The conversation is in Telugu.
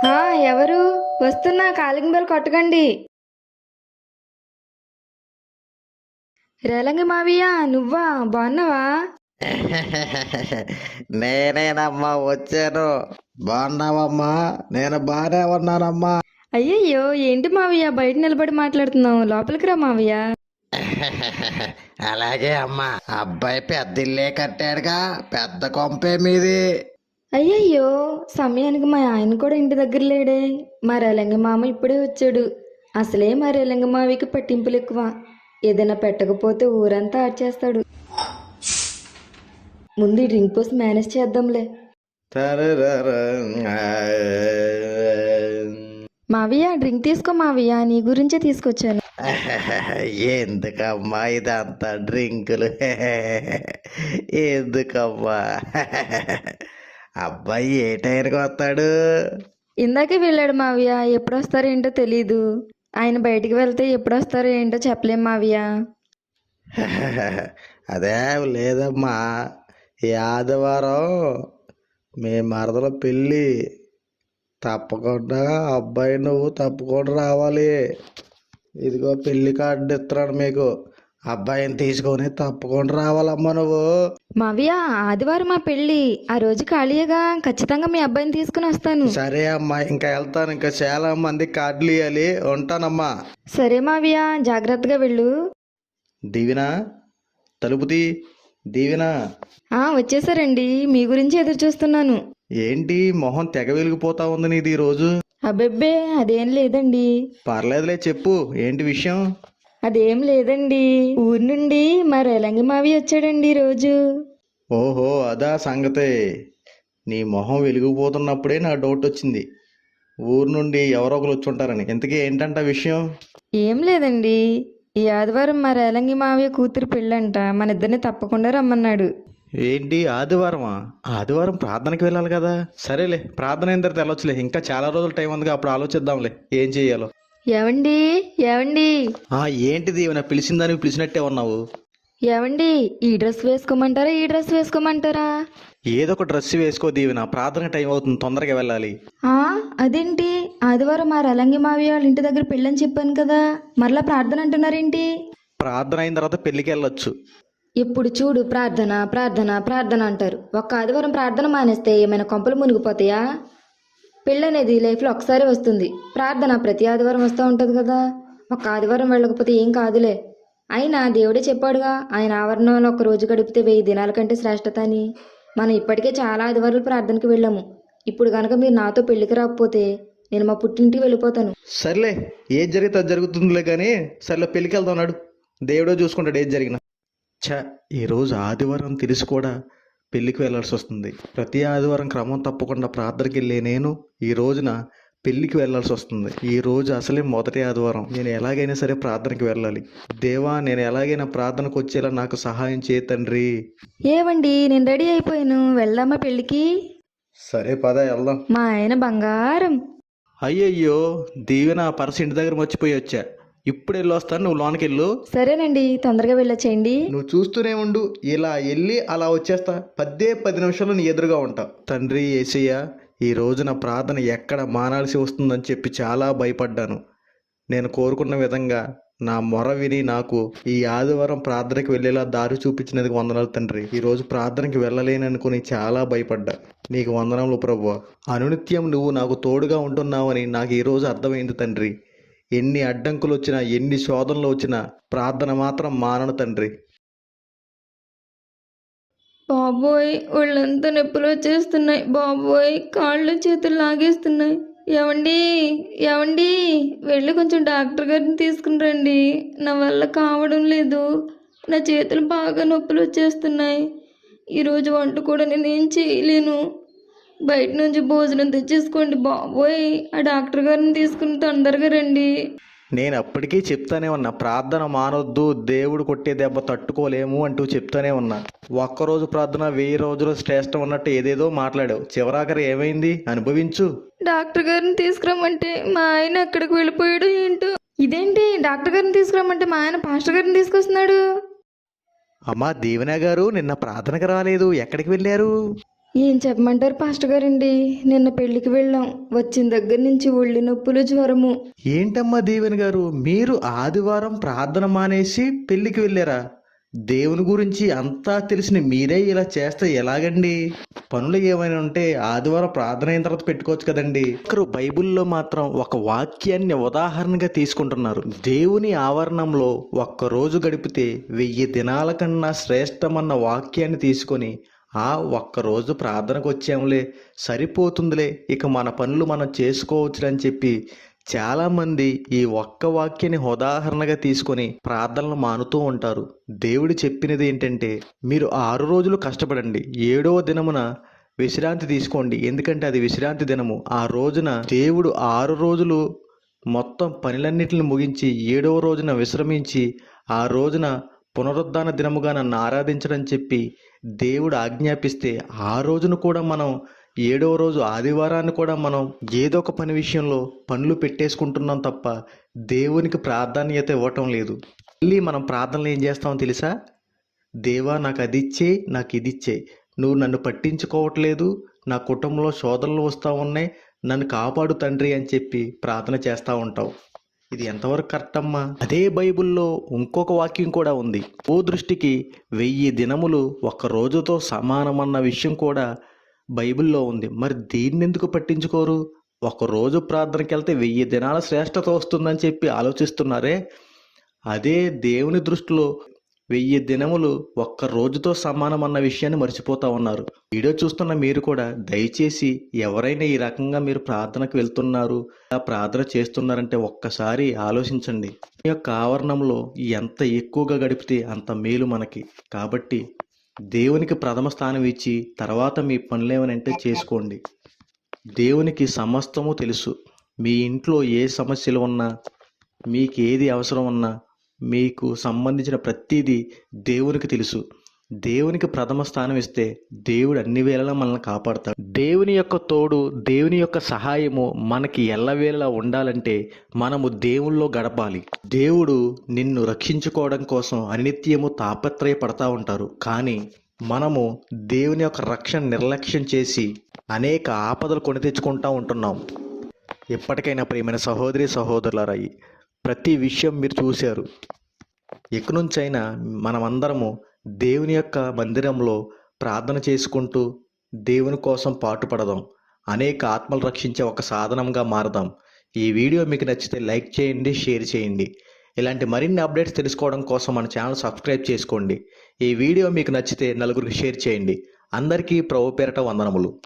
ఆ, ఎవరు? వస్తున్నా కాలింగ్ బెల్ కొట్టకండి. రేలంగి మావియా నువ్వా? బాగున్నావా? నేనేనమ్మా వచ్చాను. బాగున్నావమ్మా? నేను బాగానే ఉన్నానమ్మా. అయ్యయ్యో ఏంటి మావయ్య? బయట నిలబడి మాట్లాడుతున్నావు. లోపలికి రా మావయ్య. అలాగే అమ్మా. అబ్బాయి పెద్ద ఇల్లే కట్టాడుగా పెద్ద కొంపే మీది. అయ్యయ్యో సమయానికి మా ఆయన కూడా ఇంటి దగ్గర లేడే. మా రేలంగి మామ ఇప్పుడే వచ్చాడు. అసలే మా రేలంగి మావికి పట్టింపులు ఎక్కువ. ఏదైనా పెట్టకపోతే ఊరంతా ఆడ్చేస్తాడు ముందు డ్రింక్ పోసి మేనేజ్ చేద్దాంలే. మావయ్య డ్రింక్ తీసుకో మావయ్య. నీ గురించే తీసుకొచ్చాను. ఎందుకమ్మా ఇదంతా డ్రింకులు? ఎందుకమ్మా? అబ్బాయి ఏ టైంకి వస్తాడు? ఇందాకే వెళ్ళాడు మావయ్య. ఎప్పుడు వస్తారో ఏంటో తెలీదు. ఆయన బయటికి వెళ్తే ఎప్పుడు వస్తారో ఏంటో చెప్పలేం మావయ్య. అదే లేదమ్మా. ఈ ఆదివారం మీ మరదల పెళ్ళి. తప్పకుండా అబ్బాయి నువ్వు తప్పకుండా రావాలి. ఇదిగో పెళ్ళి కార్డు ఇస్తున్నాను మీకు. అబ్బాయిని తీసుకొని తప్పకుండా రావాలమ్మా నువ్వు. మావయ్య ఆదివారం మా పెళ్ళి. ఆ రోజు ఖాళీగా ఖచ్చితంగా మీ అబ్బాయిని తీసుకుని వస్తాను. సరే అమ్మా ఇంకా వెళ్తాను. ఇంకా చాలా మంది కార్డులు ఇవ్వాలి ఉంటానమ్మా. సరే మావయ్య జాగ్రత్తగా వెళ్ళు. దీవినా? తలుపు తీ దీవినా? ఆ వచ్చేసారండి. మీ గురించి ఎదురు చూస్తున్నాను. ఏంటి? మొహం తెగ వెలిగిపోతా ఉంది నీది ఈరోజు. అబ్బెబ్బే అదేం లేదండి. పర్లేదులే చెప్పు. ఏంటి విషయం? అదేం లేదండి. ఊరి నుండి మా రేలంగి మావి వచ్చాడండి రోజు ఓహో అదా సంగతే. నీ మొహం వెలిగిపోతున్నప్పుడే నా డౌట్ వచ్చింది. ఊరు నుండి ఎవరో ఒకరు వచ్చి ఉంటారని ఇంతకీ ఏంటంట విషయం? ఏం లేదండి. ఈ ఆదివారం మా రేలంగి మావయ్య కూతురు పెళ్ళంట. మన ఇద్దరిని తప్పకుండా రమ్మన్నాడు. ఏంటి ఆదివారమా? ఆదివారం ప్రార్థనకి వెళ్ళాలి కదా. సరేలే ప్రార్థన అయిన తర్వాత వెళ్ళొచ్చులే. ఇంకా చాలా రోజులు టైం ఉందిగా అప్పుడు ఆలోచిద్దాంలే. ఏం చెయ్యాలో? ఏవండి? ఏవండి? ఆ ఏంటిది? ఏమైనా పిలిచిందని పిలిచినట్టే ఉన్నావు. ఏవండి? ఈ డ్రెస్ వేసుకోమంటారా? ఈ డ్రెస్ వేసుకోమంటారా? ఏదో ఒక డ్రెస్ వేసుకో దీవెన. ప్రార్థన టైం అవుతుంది. తొందరగా వెళ్ళాలి. ఆ అదేంటి? ఆదివారం మా రలంగి మావయ్య వాళ్ళ ఇంటి దగ్గర పెళ్ళని చెప్పాను కదా. మరలా ప్రార్థన అంటున్నారేంటి? ప్రార్థన అయిన తర్వాత పెళ్ళికి వెళ్ళొచ్చు. ఇప్పుడు చూడు. ప్రార్థన ప్రార్థన ప్రార్థన అంటారు. ఒక్క ఆదివారం ప్రార్థన మానేస్తే ఏమైనా కొంపలు మునిగిపోతాయా? పెళ్ళి అనేది లైఫ్లో ఒకసారి వస్తుంది. ప్రార్థన ప్రతి ఆదివారం వస్తూ ఉంటుంది కదా. ఒక్క ఆదివారం వెళ్ళకపోతే ఏం కాదులే. అయినా దేవుడే చెప్పాడుగా ఆయన ఆవరణంలో ఒక రోజు గడిపితే వెయ్యి దినాల కంటే శ్రేష్టత అని. మనం ఇప్పటికే చాలా ఆదివారాలు ప్రార్థనకి వెళ్ళాము. ఇప్పుడు కనుక మీరు నాతో పెళ్ళికి రాకపోతే నేను మా పుట్టింటికి వెళ్ళిపోతాను. సర్లే ఏది జరిగితే అది జరుగుతుందిలే కానీ సర్లే పెళ్ళికి వెళ్దాం నాడు. దేవుడే చూసుకుంటాడు ఏది జరిగినా. ఛ ఈరోజు ఆదివారం తెలిసి కూడా పెళ్ళికి వెళ్ళాల్సి వస్తుంది. ప్రతి ఆదివారం క్రమం తప్పకుండా ప్రార్థనకి వెళ్ళే నేను ఈ రోజున పెళ్ళికి వెళ్ళాల్సి వస్తుంది. ఈ రోజు అసలే మొదటి ఆదివారం. నేను ఎలాగైనా సరే ప్రార్థనకి వెళ్ళాలి. దేవా నేను ఎలాగైనా ప్రార్థనకు వచ్చేలా నాకు సహాయం చేయ తండ్రి. ఏవండి నేను రెడీ అయిపోయాను. వెళ్దామా పెళ్ళికి? సరే పద వెళ్దాం. మా ఆయన బంగారం. అయ్యయ్యో దీవెన పర్స్ ఇంటి దగ్గర మర్చిపోయి వచ్చా. ఇప్పుడు వెళ్ళి వస్తాను నువ్వు లోనికి వెళ్ళు. సరేనండి తొందరగా వెళ్ళొచ్చేయండి. నువ్వు చూస్తూనే ఉండు ఇలా వెళ్ళి అలా వచ్చేస్తా. పద్దే పది నిమిషాలు నీ ఎదురుగా ఉంటా. తండ్రి ఏసయ్య ఈ రోజు నా ప్రార్థన ఎక్కడ మానాల్సి వస్తుందని చెప్పి చాలా భయపడ్డాను. నేను కోరుకున్న విధంగా నా మొర విని నాకు ఈ ఆదివారం ప్రార్థనకి వెళ్ళేలా దారి చూపించినందుకు వందనాలు తండ్రి. ఈ రోజు ప్రార్థనకి వెళ్ళలేననుకుని చాలా భయపడ్డా. నీకు వందనములు ప్రభు అనునిత్యం నువ్వు నాకు తోడుగా ఉంటున్నావని నాకు ఈ రోజు అర్థమైంది తండ్రి. ఎన్ని అడ్డంకులు వచ్చినా ఎన్ని శోధనలు వచ్చినా ప్రార్థన మాత్రం మానను తండ్రి. బాబోయ్ ఒళ్ళంతా నొప్పులు వచ్చేస్తున్నాయి బాబోయ్ కాళ్ళు చేతులు లాగేస్తున్నాయి. ఏమండి ఏమండి వెళ్ళి కొంచెం డాక్టర్ గారిని తీసుకుని రండి. నా వల్ల కావడం లేదు. నా చేతులు బాగా నొప్పులు వచ్చేస్తున్నాయి ఈరోజు వంట కూడా నేను ఏం చేయలేను. బయట నుంచి భోజనం తెచ్చేసుకోండి బాబోయ్. ఆ డాక్టర్ గారిని తీసుకుని తొందరగా రండి. నేను అప్పటికీ చెప్తానే ఉన్నా ప్రార్థన మానొద్దు దేవుడు కొట్టే దెబ్బ తట్టుకోలేము అంటూ చెప్తానే ఉన్నా. ఒక్కరోజు ప్రార్థన వెయ్యి రోజులు శ్రేష్టం అన్నట్టు ఏదేదో మాట్లాడావు. చివరాఖరి ఏమైంది? అనుభవించు. డాక్టర్ గారిని తీసుకురమ్మంటే మా ఆయన ఎక్కడికి వెళ్ళిపోయాడు ఏంటో? ఇదేంటి? డాక్టర్ గారిని తీసుకురమ్మంటే మా ఆయన పాస్టర్ గారిని తీసుకొస్తున్నాడు? అమ్మా దీవెన గారు నిన్న ప్రార్థనకు రాలేదు. ఎక్కడికి వెళ్ళారు? ఏం చెప్పమంటారు పాస్టర్ గారండి? నిన్న పెళ్ళికి వెళ్ళాం. వచ్చిన దగ్గర నుంచి ఒళ్ళు నొప్పులు జ్వరము. ఏంటమ్మా దీవెన్ గారు? మీరు ఆదివారం ప్రార్థన మానేసి పెళ్ళికి వెళ్ళారా? దేవుని గురించి అంతా తెలిసిన మీరే ఇలా చేస్తే ఎలాగండి? పనులు ఏమైనా ఉంటే ఆదివారం ప్రార్థన అయిన తర్వాత పెట్టుకోవచ్చు కదండి. ఒకరు బైబిల్లో మాత్రం ఒక వాక్యాన్ని ఉదాహరణగా తీసుకుంటున్నారు. దేవుని ఆవరణంలో ఒక్క రోజు గడిపితే వెయ్యి దినాల కన్నా శ్రేష్టమన్న వాక్యాన్ని తీసుకొని ఆ ఒక్క రోజు ప్రార్థనకు వచ్చాములే సరిపోతుందిలే. ఇక మన పనులు మనం చేసుకోవచ్చులని చెప్పి చాలామంది ఈ ఒక్క వాక్యాన్ని ఉదాహరణగా తీసుకొని ప్రార్థనలు మానుతూ ఉంటారు. దేవుడు చెప్పినది ఏంటంటే మీరు ఆరు రోజులు కష్టపడండి. ఏడవ దినమున విశ్రాంతి తీసుకోండి. ఎందుకంటే అది విశ్రాంతి దినము. ఆ రోజున దేవుడు ఆరు రోజులు మొత్తం పనులన్నిటిని ముగించి ఏడవ రోజున విశ్రమించి ఆ రోజున పునరుద్ధాన దినముగా నన్ను ఆరాధించడం చెప్పి దేవుడు ఆజ్ఞాపిస్తే ఆ రోజును కూడా మనం ఏడవ రోజు ఆదివారాన్ని కూడా మనం ఏదో ఒక పని విషయంలో పనులు పెట్టేసుకుంటున్నాం తప్ప దేవునికి ప్రాధాన్యత ఇవ్వటం లేదు. మళ్ళీ మనం ప్రార్థనలు ఏం చేస్తామో తెలుసా? దేవా నాకు అది ఇచ్చే నాకు ఇది ఇచ్చే. నువ్వు నన్ను పట్టించుకోవట్లేదు నా కుటుంబంలో శోధనలు వస్తూ ఉన్నాయి నన్ను కాపాడు తండ్రి అని చెప్పి ప్రార్థన చేస్తూ ఉంటావు. ఇది ఎంతవరకు కరెక్ట్ అమ్మా? అదే బైబిల్లో ఇంకొక వాక్యం కూడా ఉంది. ఓ దృష్టికి వెయ్యి దినములు ఒక రోజుతో సమానమన్న విషయం కూడా బైబిల్లో ఉంది. మరి దీన్ని ఎందుకు పట్టించుకోరు? ఒక రోజు ప్రార్థనకి వెళ్తే వెయ్యి దినాల శ్రేష్టత వస్తుందని చెప్పి ఆలోచిస్తున్నారే? అదే దేవుని దృష్టిలో వెయ్యి దినములు ఒక్క రోజుతో సమానం అన్న విషయాన్ని మర్చిపోతా ఉన్నారు. వీడియో చూస్తున్న మీరు కూడా దయచేసి ఎవరైనా ఈ రకంగా మీరు ప్రార్థనకు వెళ్తున్నారు ప్రార్థన చేస్తున్నారంటే ఒక్కసారి ఆలోచించండి. మీ యొక్క ఆవరణంలో ఎంత ఎక్కువగా గడిపితే అంత మేలు మనకి. కాబట్టి దేవునికి ప్రథమ స్థానం ఇచ్చి తర్వాత మీ పనులేమనంటే చేసుకోండి. దేవునికి సమస్తము తెలుసు. మీ ఇంట్లో ఏ సమస్యలు ఉన్నా మీకు ఏది అవసరం ఉన్నా మీకు సంబంధించిన ప్రతిదీ దేవునికి తెలుసు. దేవునికి ప్రథమ స్థానం ఇస్తే దేవుడు అన్ని వేళలా మనల్ని కాపాడతాడు. దేవుని యొక్క తోడు దేవుని యొక్క సహాయము మనకి ఎల్లవేళలా ఉండాలంటే మనము దేవుల్లో గడపాలి. దేవుడు నిన్ను రక్షించుకోవడం కోసం అనిత్యము తాపత్రయపడతా ఉంటారు. కానీ మనము దేవుని యొక్క రక్షణ నిర్లక్ష్యం చేసి అనేక ఆపదలు కొని తెచ్చుకుంటా ఉంటున్నాం. ఎప్పటికైనా ప్రియమైన సహోదరి సహోదరులరాయి ప్రతి విషయం మీరు చూశారు. ఇక నుంచైనా మనమందరము దేవుని యొక్క మందిరంలో ప్రార్థన చేసుకుంటూ దేవుని కోసం పాటుపడదాం. అనేక ఆత్మలు రక్షించే ఒక సాధనంగా మారదాం. ఈ వీడియో మీకు నచ్చితే లైక్ చేయండి షేర్ చేయండి. ఇలాంటి మరిన్ని అప్డేట్స్ తెలుసుకోవడం కోసం మన ఛానల్ సబ్స్క్రైబ్ చేసుకోండి. ఈ వీడియో మీకు నచ్చితే నలుగురికి షేర్ చేయండి. అందరికీ ప్రభు పేరట వందనములు.